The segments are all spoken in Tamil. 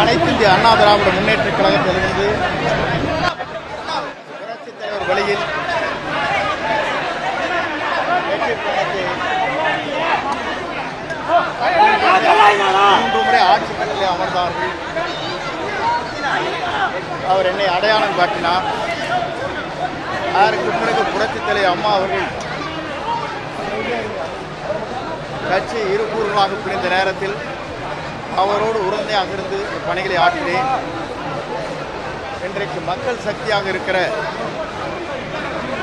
அனைத்து இந்திய அண்ணா திராவிட முன்னேற்ற கழகத்திலிருந்து புரட்சித் தலைவர் வழியில் மூன்று முறை ஆட்சி கட்டிலே அமர்ந்தார்கள். அவர் என்னை அடையாளம் காட்டினார். அதற்கு பிறகு புரட்சித் தலைவர் அம்மா அவர்கள் கட்சி இருபூர்வமாக பிரிந்த நேரத்தில் அவரோடு உறுதுணையாக இருந்து பணிகளை ஆற்றினேன். இன்றைக்கு மக்கள் சக்தியாக இருக்கிற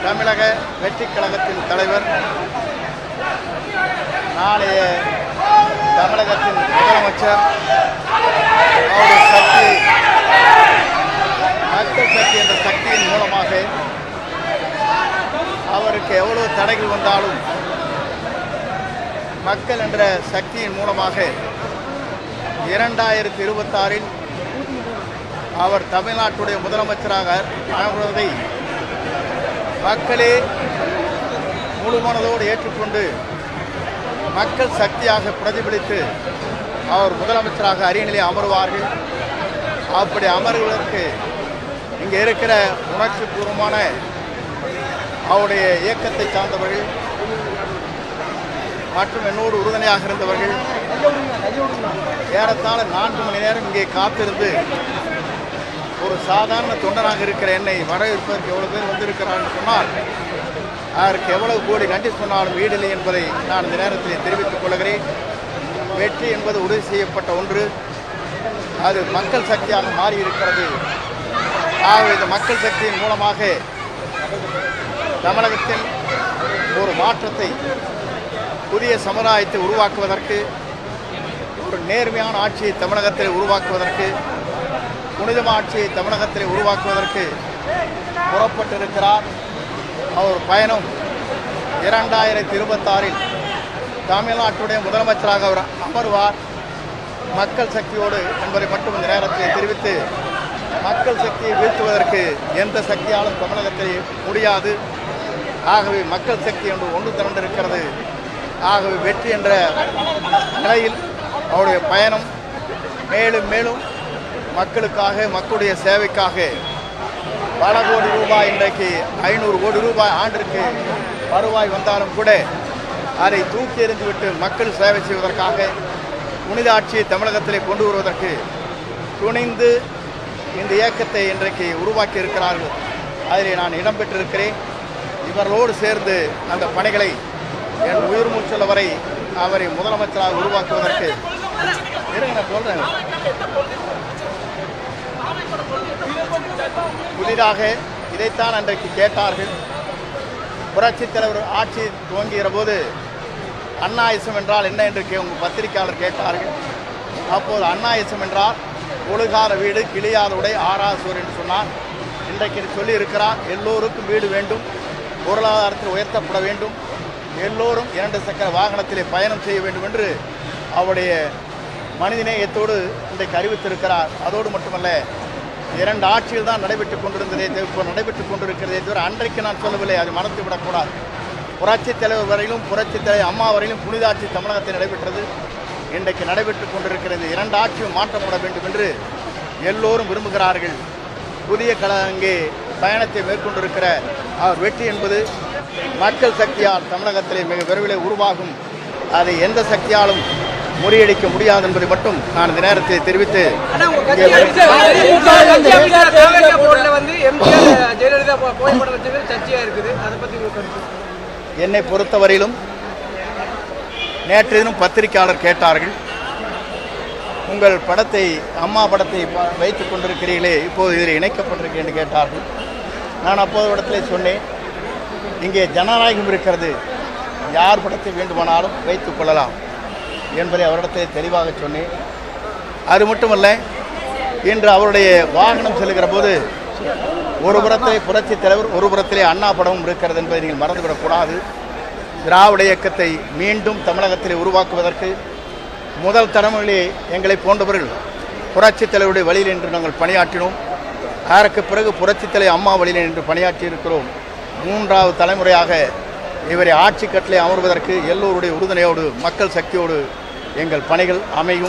தமிழக வெற்றிக் கழகத்தின் தலைவர் நாளைய தமிழகத்தின் முதலமைச்சர் அவருடைய சக்தி மக்கள் சக்தி என்ற சக்தியின் மூலமாக அவருக்கு எவ்வளவு தடைகள் வந்தாலும் மக்கள் என்ற சக்தியின் மூலமாக இரண்டாயிரத்தி இருபத்தாறில் அவர் தமிழ்நாட்டுடைய முதலமைச்சராக ஆகுவதை மக்களே முழு மனதோடு ஏற்றுக்கொண்டு மக்கள் சக்தியாக பிரதிபலித்து அவர் முதலமைச்சராக அரியணையிலே அமருவார்கள். அப்படி அமர்வதற்கு இங்கே இருக்கிற உணர்ச்சி பூர்வமான அவருடைய இயக்கத்தை சார்ந்தவர்கள் மற்றும் என்னோடு உறுதுணையாக இருந்தவர்கள் ஏறத்தாழ நான்கு மணி நேரம் இங்கே காத்திருந்து ஒரு சாதாரண தொண்டனாக இருக்கிற என்னை வரவேற்பதற்கு எவ்வளவு பேர் வந்திருக்கிறான்னு சொன்னால் அதற்கு எவ்வளவு கோடி நன்றி சொன்னாலும் வீடில்லை என்பதை நான் இந்த நேரத்தில் தெரிவித்துக் கொள்கிறேன். வெற்றி என்பது உறுதி செய்யப்பட்ட ஒன்று. அது மக்கள் சக்தியாக மாறி இருக்கிறது ஆகவே இந்த மக்கள் சக்தியின் மூலமாக தமிழகத்தில் ஒரு மாற்றத்தை புதிய சமுதாயத்தை உருவாக்குவதற்கு ஒரு நேர்மையான ஆட்சியை தமிழகத்தில் உருவாக்குவதற்கு புனிதமான ஆட்சியை தமிழகத்தில் உருவாக்குவதற்கு புறப்பட்டிருக்கிறார். அவர் பயணம் இரண்டாயிரத்தி இருபத்தாறில் தமிழ்நாட்டுடைய முதலமைச்சராக அவர் அமர்வார். மக்கள் சக்தியோடு என்பதை மட்டும் இந்த நேரத்தில் தெரிவித்து மக்கள் சக்தியை வீழ்த்துவதற்கு எந்த சக்தியாலும் தமிழகத்தில் முடியாது. ஆகவே மக்கள் சக்தி என்று ஒன்று திரண்டிருக்கிறது. ஆகவே வெற்றி என்ற நிலையில் அவருடைய பயணம் மேலும் மேலும் மக்களுக்காக மக்களுடைய சேவைக்காக பல கோடி ரூபாய் இன்றைக்கு ஐநூறு கோடி ரூபாய் ஆண்டிற்கு வருவாய் வந்தாலும் கூட அதை தூக்கி எறிந்துவிட்டு மக்கள் சேவை செய்வதற்காக புனித ஆட்சியை தமிழகத்திலே கொண்டு வருவதற்கு துணிந்து இந்த இயக்கத்தை இன்றைக்கு உருவாக்கி இருக்கிறார்கள். அதிலே நான் இடம்பெற்றிருக்கிறேன் இவர்களோடு சேர்ந்து அந்த பணிகளை என் உயிர் மூச்சல் வரை அவரை முதலமைச்சராக உருவாக்குவதற்கு. இருங்க நான் சொல்றேன். புதிதாக இதைத்தான் அன்றைக்கு கேட்டார்கள். புரட்சித் தலைவர் ஆட்சி துவங்குகிற போது அண்ணாயிசம் என்றால் என்ன என்று கே உங்கள் பத்திரிகையாளர் கேட்டார்கள். அப்போது அண்ணாயிசம் என்றால் ஒழுகாத வீடு கிளியாத உடை ஆராசூர் என்று சொன்னார். இன்றைக்கு சொல்லி இருக்கிறார் எல்லோருக்கும் வீடு வேண்டும் பொருளாதாரத்தில் உயர்த்தப்பட வேண்டும். எல்லோரும் இரண்டு சக்கர வாகனத்திலே பயணம் செய்ய வேண்டும் என்று அவருடைய மனிதநேயத்தோடு இன்றைக்கு அறிவித்திருக்கிறார். அதோடு மட்டுமல்ல இரண்டு ஆட்சியில் தான் நடைபெற்றுக் கொண்டிருந்ததே இப்போ நடைபெற்றுக் கொண்டிருக்கிறதே தவிர அன்றைக்கு நான் சொல்லவில்லை அது மறந்து விடக்கூடாது. புரட்சித் தலைவர் வரையிலும் புரட்சித் தலைவர் அம்மா வரையிலும் புனித ஆட்சி தமிழகத்தில் நடைபெற்றது. இன்றைக்கு நடைபெற்றுக் கொண்டிருக்கிறது. இரண்டு ஆட்சியும் மாற்றப்பட வேண்டும் என்று எல்லோரும் விரும்புகிறார்கள். புதிய கல அங்கே பயணத்தை மேற்கொண்டிருக்கிற அவர் வெற்றி என்பது மக்கள் சக்தியால் தமிழகத்திலே மிக விரைவில் உருவாகும். அதை எந்த சக்தியாலும் முறியடிக்க முடியாது என்பதை மட்டும் நான் இந்த நேரத்தில் தெரிவித்து என்னை பொறுத்தவரையிலும் நேற்று தினம் பத்திரிகையாளர் கேட்டார்கள். உங்கள் படத்தை அம்மா படத்தை ப- வைத்துக் கொண்டிருக்கிறீர்களே இப்போது இதில் இணைக்கப்பட்டிருக்கு என்று கேட்டார்கள். நான் அப்போது இடத்திலே சொன்னேன் இங்கே ஜனநாயகம் இருக்கிறது. யார் படத்தை வேண்டுமானாலும் வைத்துக் கொள்ளலாம் என்பதை அவரிடத்தை தெளிவாக சொன்னேன். அது மட்டுமல்ல இன்று அவருடைய வாகனம் செல்லுகிற போது ஒரு புறத்திலே புரட்சித் தலைவர் ஒரு புறத்திலே அண்ணா படமும் இருக்கிறது என்பதை நீங்கள் மறந்துவிடக்கூடாது. திராவிட இயக்கத்தை மீண்டும் தமிழகத்திலே உருவாக்குவதற்கு முதல் தலைமுறையிலே எங்களை போன்றவர்கள் புரட்சித் தலைவருடைய வழியில் என்று நாங்கள் பணியாற்றினோம். அதற்கு பிறகு புரட்சித்தலை அம்மா வழியில் என்று பணியாற்றி இருக்கிறோம் மூன்றாவது தலைமுறையாக இவரை ஆட்சி கட்டளை அமர்வதற்கு எல்லோருடைய உறுதுணையோடு மக்கள் சக்தியோடு எங்கள் பணிகள் அமையும்.